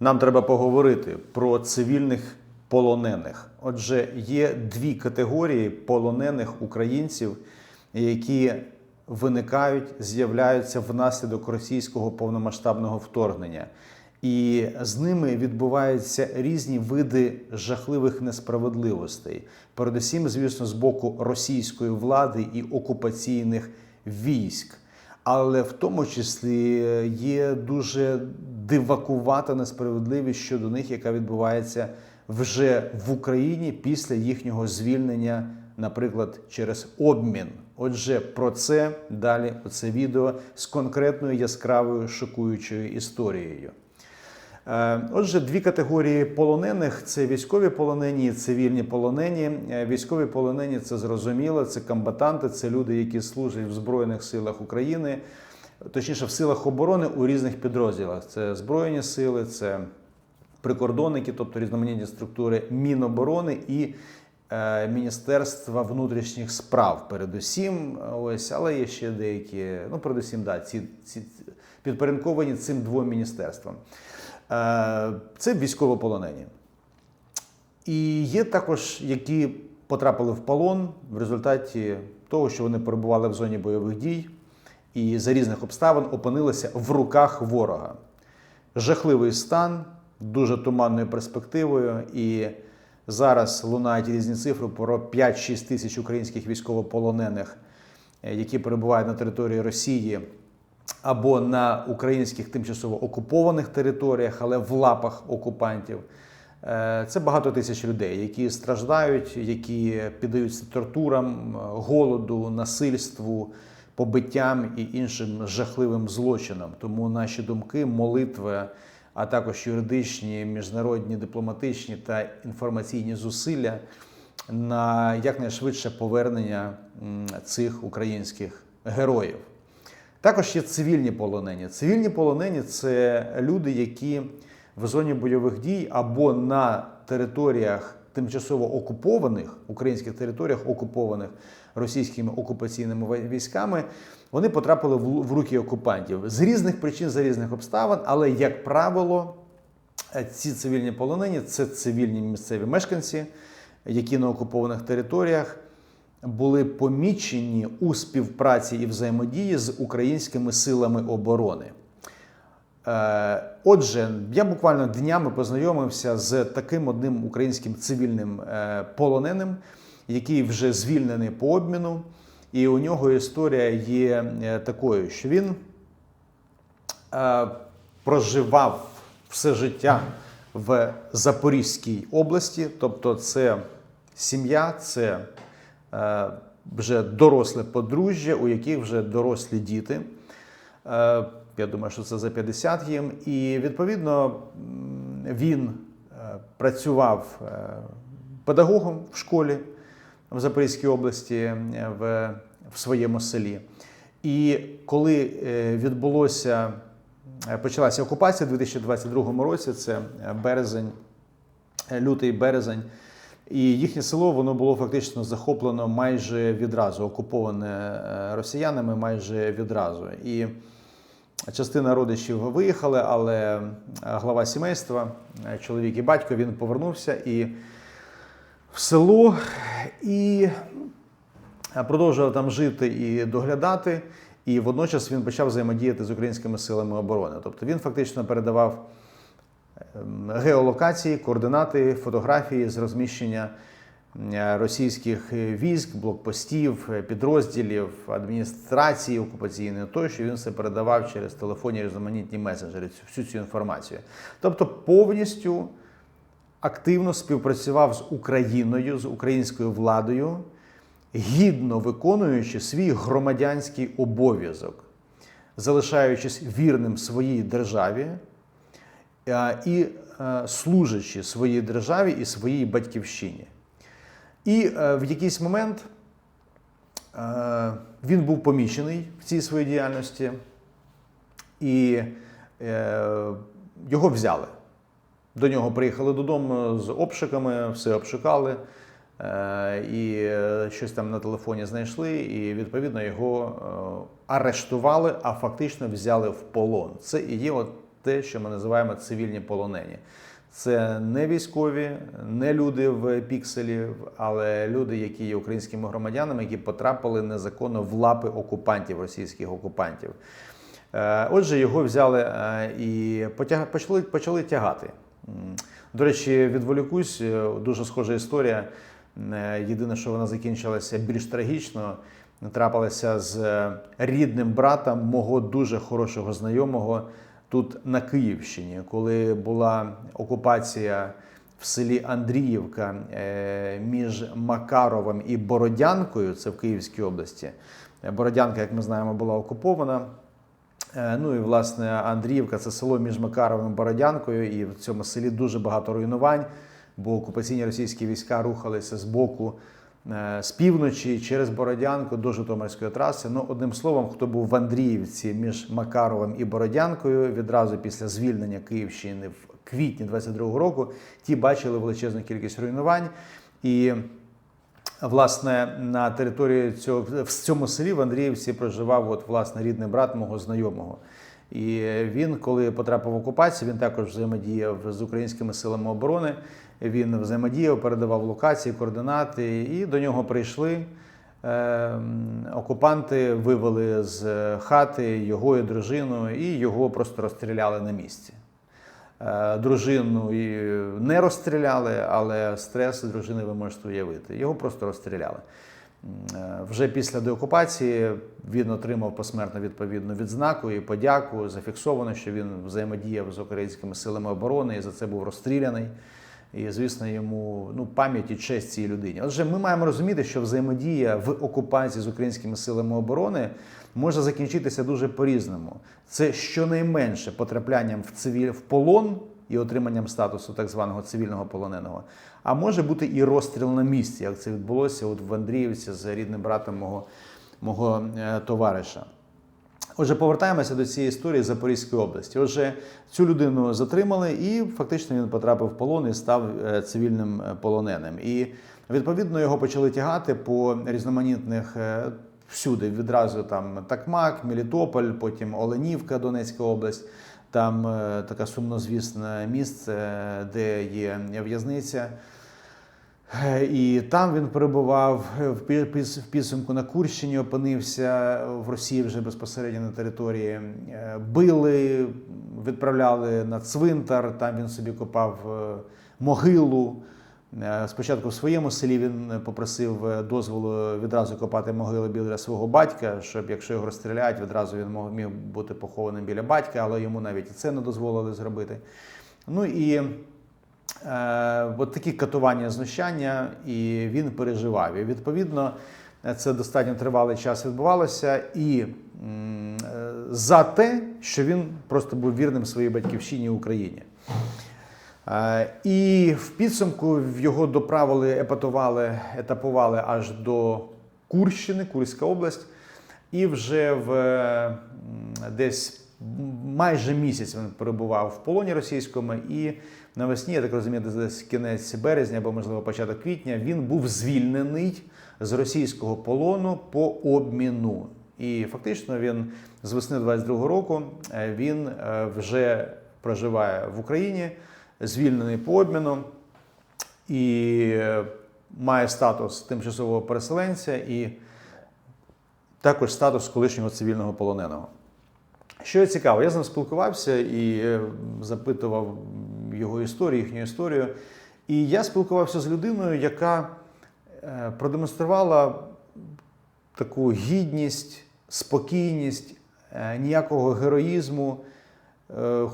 нам треба поговорити про цивільних полонених. Отже, є дві категорії полонених українців, які виникають, з'являються внаслідок російського повномасштабного вторгнення. І з ними відбуваються різні види жахливих несправедливостей, передусім, звісно, з боку російської влади і окупаційних військ. Але в тому числі є дуже дивакувата несправедливість щодо них, яка відбувається вже в Україні після їхнього звільнення, наприклад, через обмін. Отже, про це далі оце відео з конкретною яскравою шокуючою історією. Е, Отже, дві категорії полонених: це військові полонені, цивільні полонені. Е, Військові полонені це зрозуміло, це комбатанти, це люди, які служать в Збройних силах України, точніше, в силах оборони у різних підрозділах. Це Збройні сили, це прикордонники, тобто різноманітні структури Міноборони і е, Міністерства внутрішніх справ. Передусім, ось, але є ще деякі, ну передусім, да, ці, ці підпорядковані цим двом міністерствам. Е, Це військовополонені. І є також, які потрапили в полон в результаті того, що вони перебували в зоні бойових дій і за різних обставин опинилися в руках ворога. Жахливий стан, дуже туманною перспективою. І зараз лунають різні цифри про 5-6 тисяч українських військовополонених, е, які перебувають на території Росії або на українських тимчасово окупованих територіях, але в лапах окупантів. Е, Це багато тисяч людей, які страждають, які піддаються тортурам, голоду, насильству, побиттям і іншим жахливим злочинам. Тому наші думки, молитви, а також юридичні, міжнародні, дипломатичні та інформаційні зусилля на якнайшвидше повернення цих українських героїв. Також є цивільні полонені. Цивільні полонені це люди, які в зоні бойових дій або на територіях тимчасово окупованих, українських територіях, окупованих російськими окупаційними військами, вони потрапили в руки окупантів з різних причин, за різних обставин, але, як правило, ці цивільні полонені це цивільні місцеві мешканці, які на окупованих територіях були помічені у співпраці і взаємодії з українськими силами оборони. Е, Отже, я буквально днями познайомився з таким одним українським цивільним е, полоненим, який вже звільнений по обміну. І у нього історія є е, такою, що він проживав все життя в Запорізькій області, тобто це сім'я, це вже доросле подружжя, у яких вже дорослі діти. Е, Я думаю, що це за 50 їм. І відповідно він е, працював е, педагогом в школі в Запорізькій області е, в, в своєму селі. І коли е, відбулося, е, почалася окупація у 2022 році, це е, березень, е, лютий березень. І їхнє село воно було фактично захоплено майже відразу, окуповане е, росіянами майже відразу. І частина родичів виїхали, але е, глава сімейства, е, чоловік і батько, він повернувся і в село і продовжував там жити і доглядати. І водночас він почав взаємодіяти з українськими силами оборони. Тобто він фактично передавав геолокації, координати, фотографії з розміщення російських військ, блокпостів, підрозділів, адміністрації окупаційної, тощо він все передавав через телефонні різноманітні месенджери, всю цю інформацію. Тобто повністю активно співпрацював з Україною, з українською владою, гідно виконуючи свій громадянський обов'язок, залишаючись вірним своїй державі і е, служачи своїй державі і своїй батьківщині. І е, в якийсь момент е, він був помічений в цій своїй діяльності, і е, його взяли. До нього приїхали додому з обшуками, все обшукали. е, І е, щось там на телефоні знайшли, і відповідно його е, арештували, а фактично взяли в полон. Це і є от те, що ми називаємо цивільні полонені. Це не військові, не люди в пікселі, але люди, які є українськими громадянами, які потрапили незаконно в лапи окупантів, російських окупантів. Е, Отже, його взяли е, і потяг- почали, почали тягати. До речі, відволікусь, е, дуже схожа історія. Єдине, що вона закінчилася більш трагічно, трапилася з рідним братом мого дуже хорошого знайомого тут на Київщині, коли була окупація в селі Андріївка е, між Макаровим і Бородянкою, це в Київській області. Е, Бородянка, як ми знаємо, була окупована. Е, Ну і власне Андріївка це село між Макаровим і Бородянкою, і в цьому селі дуже багато руйнувань, бо окупаційні російські війська рухалися з боку з півночі через Бородянку до Житомирської траси. Ну, одним словом, хто був в Андріївці між Макаровим і Бородянкою відразу після звільнення Київщини в квітні 22-го року, ті бачили величезну кількість руйнувань. І Власне, на території цього в цьому селі в Андріївці проживав от власне рідний брат мого знайомого. І він, коли потрапив в окупацію, він також взаємодіяв з українськими силами оборони. Він взаємодіяв, передавав локації, координати, і до нього прийшли. Е, окупанти вивели з хати його і дружину, і його просто розстріляли на місці. Е, Дружину не розстріляли, але стрес дружини ви можете уявити. Його просто розстріляли. Е, Вже після деокупації він отримав посмертно відповідну відзнаку і подяку. Зафіксовано, що він взаємодіяв з українськими силами оборони і за це був розстріляний. І, звісно, йому ну, пам'ять і честь цій людині. Отже, ми маємо розуміти, що взаємодія в окупації з українськими силами оборони може закінчитися дуже по-різному. Це щонайменше потраплянням в цивіль в полон і отриманням статусу так званого цивільного полоненого. А може бути і розстріл на місці, як це відбулося от в Андріївці з рідним братом мого, мого е, товариша. Отже, повертаємося до цієї історії Запорізької області. Отже, цю людину затримали, і фактично він потрапив в полон і став е, цивільним е, полоненим. І відповідно його почали тягати по різноманітних е, всюди. Відразу там Такмак, Мелітополь, потім Оленівка, Донецька область. Там таке сумнозвісне місце, де є в'язниця. Е, І там він перебував е, в підсумку на Курщині, опинився в Росії вже безпосередньо на території. Е, Били, відправляли на цвинтар. Там він собі копав е, могилу. Е, Спочатку в своєму селі він попросив е, дозволу відразу копати могили біля свого батька, щоб якщо його розстріляють, відразу він міг бути похованим біля батька, але йому навіть і це не дозволили зробити. Ну і Е, от такі катування, знущання, і він переживав. І відповідно це достатньо тривалий час відбувалося. І е, за те, що він просто був вірним своїй батьківщині Україні. Е, І в підсумку його доправили, епатували, етапували аж до Курщини, Курська область. І вже в десь майже місяць він перебував в полоні російському. І навесні, я так розумію, десь кінець березня або, можливо, початок квітня, він був звільнений з російського полону по обміну. І фактично він з весни 22-го року е, він е, вже проживає в Україні, звільнений по обміну і е, має статус тимчасового переселенця і також статус колишнього цивільного полоненого. Що цікаво, я з ним спілкувався і е, запитував його історію, їхню історію. І я спілкувався з людиною, яка е, продемонструвала таку гідність, спокійність, е, ніякого героїзму.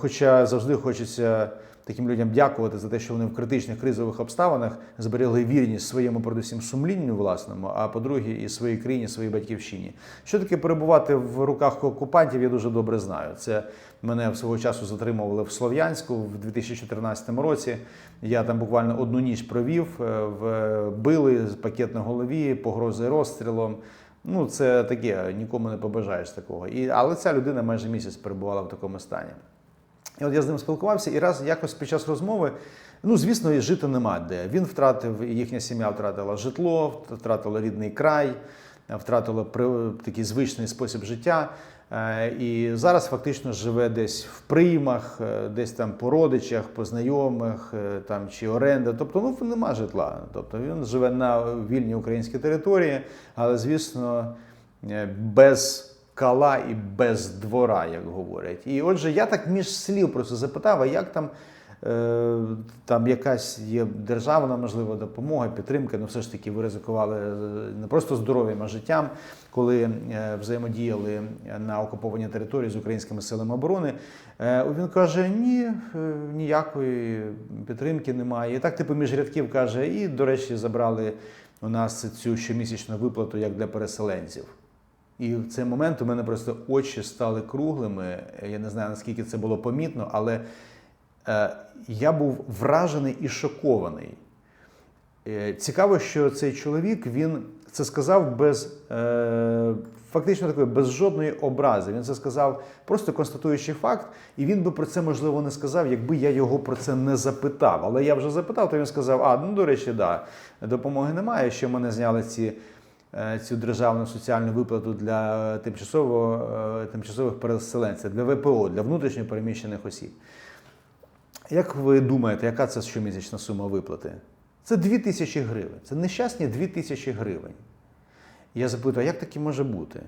Хоча завжди хочеться таким людям дякувати за те, що вони в критичних кризових обставинах зберегли вірність своєму, передусім, сумлінню власному, а по-друге, і своїй країні, своїй батьківщині. Що таке перебувати в руках окупантів, я дуже добре знаю. Це мене свого часу затримували в Слов'янську в 2014 році. Я там буквально одну ніч провів, е, в били пакет на голові, погрози розстрілом. Ну, це таке, нікому не побажаєш такого. І, але ця людина майже місяць перебувала в такому стані. І от я з ним спілкувався, і раз якось під час розмови, ну звісно, і жити нема де. Він втратив, їхня сім'я втратила житло, втратила рідний край, втратила при- такий звичний спосіб життя. Е, І зараз фактично живе десь в приймах, е, десь там по родичах, по знайомих, е, там чи оренда. Тобто ну нема житла. Тобто він живе на вільній українській території, але звісно е, без кала і без двора, як говорять. І отже, я так між слів просто запитав, а як там. е, Там якась є державна, можливо, допомога, підтримка. Ну, все ж таки, ви ризикували е, не просто здоров'ям, а життям, коли е, взаємодіяли на окупованій території з українськими силами оборони. Е, Він каже: ні, е, ніякої підтримки немає. І так, типу, між рядків каже, і, до речі, забрали у нас цю щомісячну виплату як для переселенців. І в цей момент у мене просто очі стали круглими. Я не знаю, наскільки це було помітно, але е, я був вражений і шокований. Е, Цікаво, що цей чоловік він це сказав без е, фактично такої без жодної образи. Він це сказав просто констатуючи факт, і він би про це можливо не сказав, якби я його про це не запитав. Але я вже запитав, то він сказав: А, ну до речі, да, допомоги немає. Що мене зняли ці. Е, Цю державну соціальну виплату для тимчасово, е, тимчасових переселенців, для ВПО, для внутрішньо переміщених осіб. Як ви думаєте, яка це щомісячна сума виплати? Це 2 тисячі гривень. Це нещасні 2 тисячі гривень. Я запитую, а як таке може бути?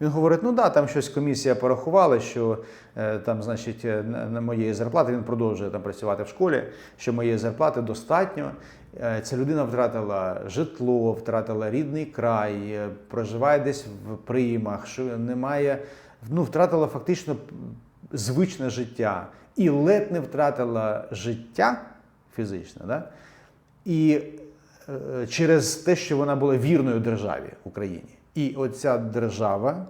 Він говорить: ну да, там щось комісія порахувала, що е, там, значить, е, на моєї зарплати він продовжує там працювати в школі, що моєї зарплати достатньо. Е, Ця людина втратила житло, втратила рідний край, проживає десь в приймах, що немає, ну, втратила фактично звичне життя і ледь не втратила життя фізичне. Да? І через те, що вона була вірною державі Україні. І оця держава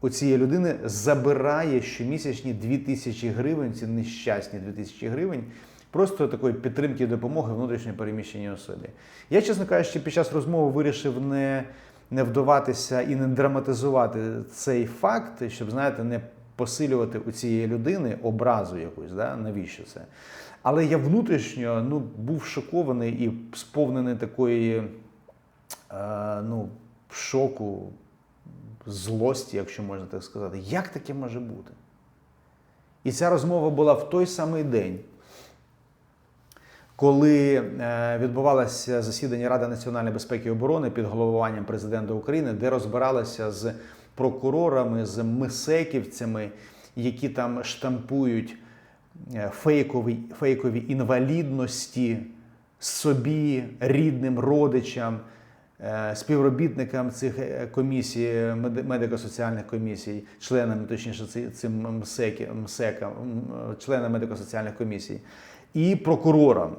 у цієї людини забирає щомісячні 2 тисячі гривень, ці нещасні 2 тисячі гривень, просто такої підтримки і допомоги внутрішньо переміщеній особі. Я, чесно кажучи, під час розмови вирішив не, не вдаватися і не драматизувати цей факт, щоб, знаєте, не посилювати у цієї людини образу якусь, да? навіщо це? Але я внутрішньо ну, був шокований і сповнений такої е, ну, шоку, злості, якщо можна так сказати. Як таке може бути? І ця розмова була в той самий день, коли е, відбувалося засідання Ради національної безпеки і оборони під головуванням президента України, де розбиралися з прокурорами, з мисеківцями, які там штампують е, фейкові, фейкові інвалідності собі, рідним родичам, співробітникам цих е, комісій, меди- медико-соціальних комісій, членам, точніше, цим МСЕКи, МСЕКам, членам медико-соціальних комісій, і прокурорам.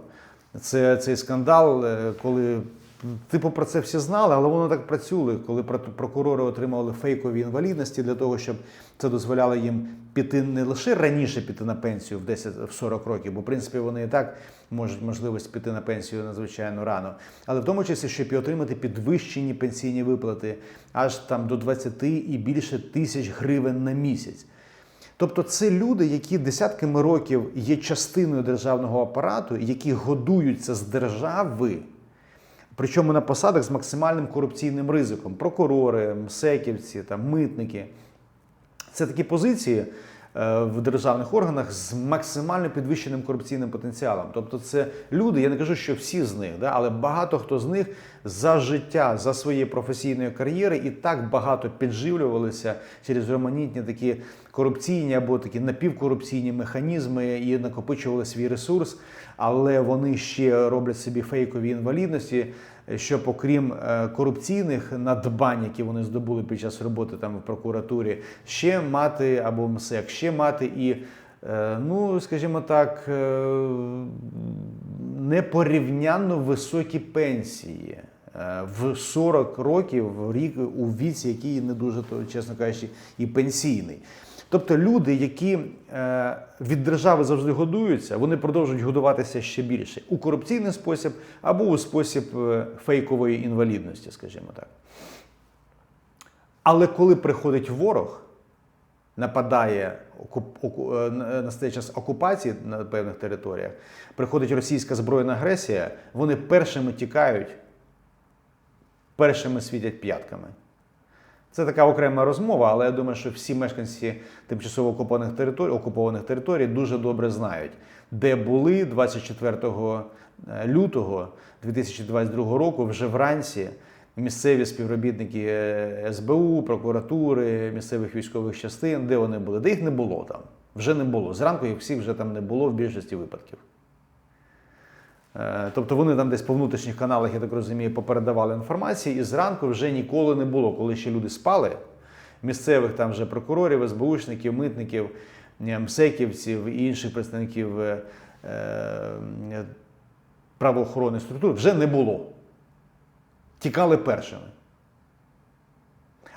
Це цей скандал, е, коли типу про це всі знали, але воно так працює, коли про- прокурори отримували фейкові інвалідності для того, щоб це дозволяло їм піти не лише раніше піти на пенсію в 10-40 років, бо в принципі вони і так можуть можливість піти на пенсію надзвичайно рано, але в тому числі, щоб і отримати підвищені пенсійні виплати аж там до 20 і більше тисяч гривень на місяць. Тобто це люди, які десятками років є частиною державного апарату, які годуються з держави, причому на посадах з максимальним корупційним ризиком. Прокурори, МСЕКівці, там, митники. Це такі позиції в державних органах з максимально підвищеним корупційним потенціалом. Тобто, це люди, я не кажу, що всі з них, да, але багато хто з них за життя, за своєї професійної кар'єри і так багато підживлювалися через романітні такі корупційні або такі напівкорупційні механізми і накопичували свій ресурс, але вони ще роблять собі фейкові інвалідності щоб окрім е, корупційних надбань, які вони здобули під час роботи там в прокуратурі, ще мати або МСЕК, ще мати і, е, ну скажімо так, е, непорівнянно високі пенсії. В 40 років в рік у віці, який не дуже, то, чесно кажучи, і пенсійний. Тобто люди, які е, від держави завжди годуються, вони продовжують годуватися ще більше у корупційний спосіб або у спосіб е, фейкової інвалідності, скажімо так. Але коли приходить ворог, нападає, е, на- настає час окупації на певних територіях, приходить російська збройна агресія, вони першими тікають, першими світять п'ятками. Це така окрема розмова, але я думаю, що всі мешканці тимчасово окупованих територій, окупованих територій дуже добре знають, де були 24 лютого 2022 року вже вранці місцеві співробітники е, СБУ, прокуратури, місцевих військових частин, де вони були, де їх не було там. Вже не було. Зранку їх всіх вже там не було в більшості випадків. Е, Тобто вони там десь по внутрішніх каналах, я так розумію, попередавали інформацію, і зранку вже ніколи не було, коли ще люди спали. Місцевих там вже прокурорів, СБУшників, митників, МСЕКівців і інших представників е, е, правоохоронних структур вже не було. Тікали першими.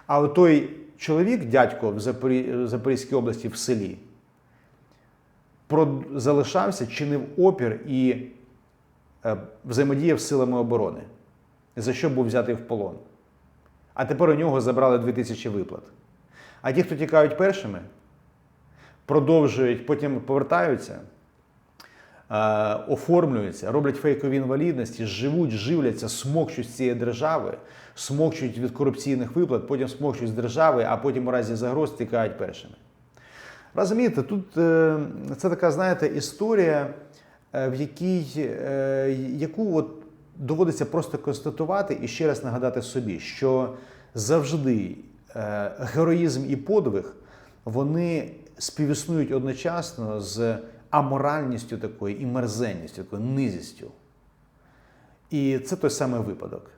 А той чоловік, дядько в Запорізькій області в селі, залишався, чинив опір і взаємодіяв з силами оборони, за що був взятий в полон. А тепер у нього забрали 2000 виплат. А ті, хто тікають першими, продовжують, потім повертаються, е, оформлюються, роблять фейкові інвалідності, живуть, живляться, смокчуть з цієї держави, смокчуть від корупційних виплат, потім смокчуть з держави, а потім у разі загроз тікають першими. Розумієте, тут е, це така, знаєте, історія, е, в якій е, яку от доводиться просто констатувати і ще раз нагадати собі, що завжди е, героїзм і подвиг вони співіснують одночасно з аморальністю такою і мерзенністю, такою низістю. І це той самий випадок.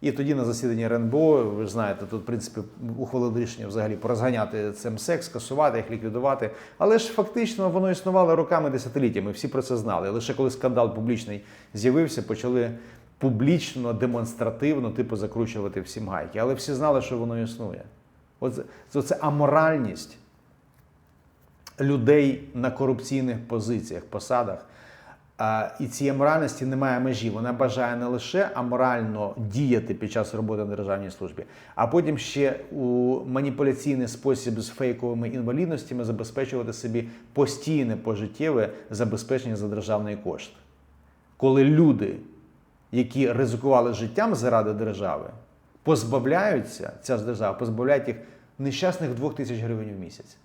І тоді на засіданні РНБО, ви ж знаєте, тут, в принципі, ухвалили рішення взагалі порозганяти це МСЕК, скасувати їх, ліквідувати. Але ж фактично воно існувало роками, десятиліттями, всі про це знали. Лише коли скандал публічний з'явився, почали публічно, демонстративно, типу, закручувати всім гайки. Але всі знали, що воно існує. Оце, це аморальність людей на корупційних позиціях, посадах. І цієї аморальності немає межі. Вона бажає не лише аморально діяти під час роботи на державній службі, а потім ще у маніпуляційний спосіб з фейковими інвалідностями забезпечувати собі постійне пожиттєве забезпечення за державний кошт. Коли люди, які ризикували життям заради держави, позбавляються, ця ж держава позбавляють їх нещасних двох тисяч гривень в місяць.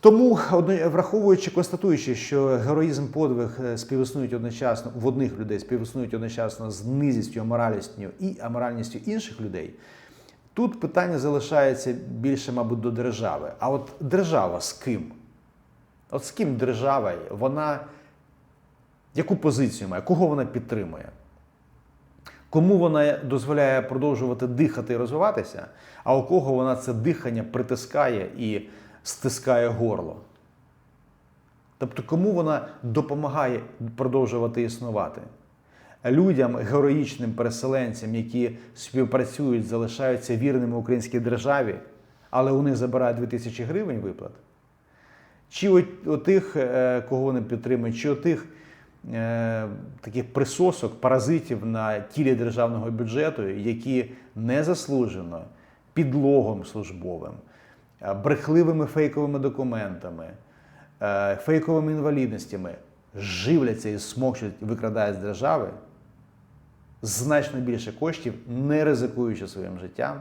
Тому, враховуючи, констатуючи, що героїзм подвиг е, співіснують одночасно в одних людей, співіснують одночасно з низістю, аморальністю і аморальністю інших людей, тут питання залишається більше, мабуть, до держави. А от держава з ким? От з ким держава, вона яку позицію має, кого вона підтримує? Кому вона дозволяє продовжувати дихати і розвиватися, а у кого вона це дихання притискає і стискає горло? Тобто, кому вона допомагає продовжувати існувати? Людям, героїчним переселенцям, які співпрацюють, залишаються вірними українській державі, але у них забирають 2000 гривень виплат? Чи от тих, е, кого вони підтримують, чи от тих е, таких присосок, паразитів на тілі державного бюджету, які незаслужено підлогом службовим, брехливими фейковими документами, е, фейковими інвалідностями живляться і смокчуть, викрадають з держави значно більше коштів, не ризикуючи своїм життям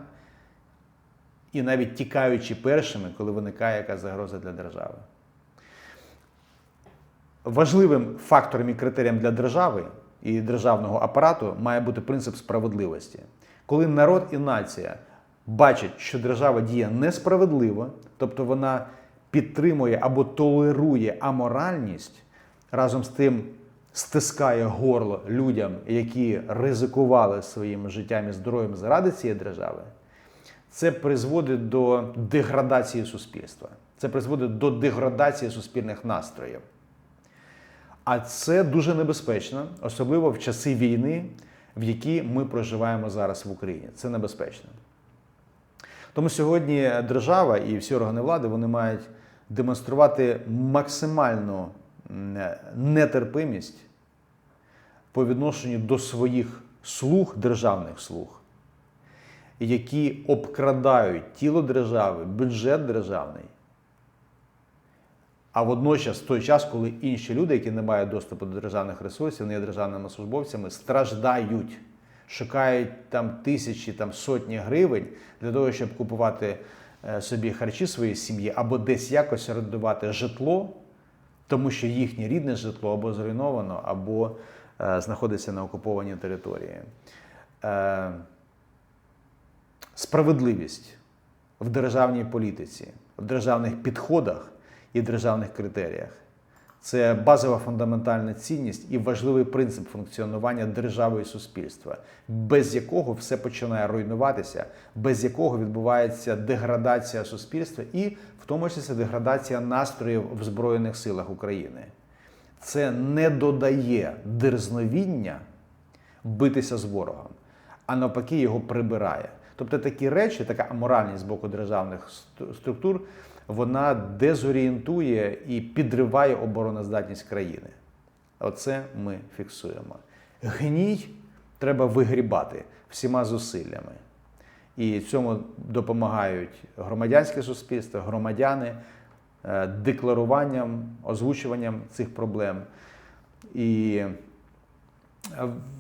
і навіть тікаючи першими, коли виникає якась загроза для держави. Важливим фактором і критерієм для держави і державного апарату має бути принцип справедливості. Коли народ і нація бачать, що держава діє несправедливо, тобто вона підтримує або толерує аморальність, разом з тим стискає горло людям, які ризикували своїм життям і здоров'ям заради цієї держави, це призводить до деградації суспільства. Це призводить до деградації суспільних настроїв. А це дуже небезпечно, особливо в часи війни, в якій ми проживаємо зараз в Україні. Це небезпечно. Тому сьогодні держава і всі органи влади вони мають демонструвати максимальну нетерпимість по відношенню до своїх слуг, державних слуг, які обкрадають тіло держави, бюджет державний. А водночас, в той час, коли інші люди, які не мають доступу до державних ресурсів, не є державними службовцями, страждають, шукають там тисячі, там сотні гривень для того, щоб купувати е, собі харчі своїй сім'ї або десь якось орендувати житло, тому що їхнє рідне житло або зруйновано, або е, знаходиться на окупованій території. Е, справедливість в державній політиці, в державних підходах і державних критеріях. Це базова фундаментальна цінність і важливий принцип функціонування держави і суспільства, без якого все починає руйнуватися, без якого відбувається деградація суспільства і, в тому числі, деградація настроїв в Збройних силах України. Це не додає дерзновіння битися з ворогом, а навпаки, його прибирає. Тобто такі речі, така аморальність з боку державних структур, вона дезорієнтує і підриває обороноздатність країни. Оце ми фіксуємо. Гній треба вигрібати всіма зусиллями. І цьому допомагають громадянське суспільство, громадяни е, декларуванням, озвучуванням цих проблем. І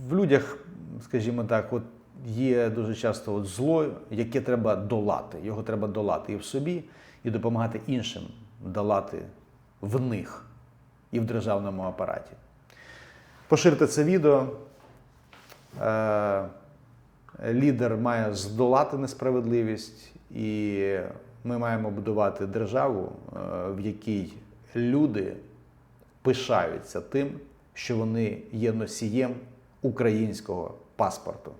в людях, скажімо так, от є дуже часто от зло, яке треба долати. Його треба долати і в собі, і допомагати іншим долати в них і в державному апараті. Поширте це відео. Е, Лідер має здолати несправедливість, і ми маємо будувати державу, е, в якій люди пишаються тим, що вони є носієм українського паспорту.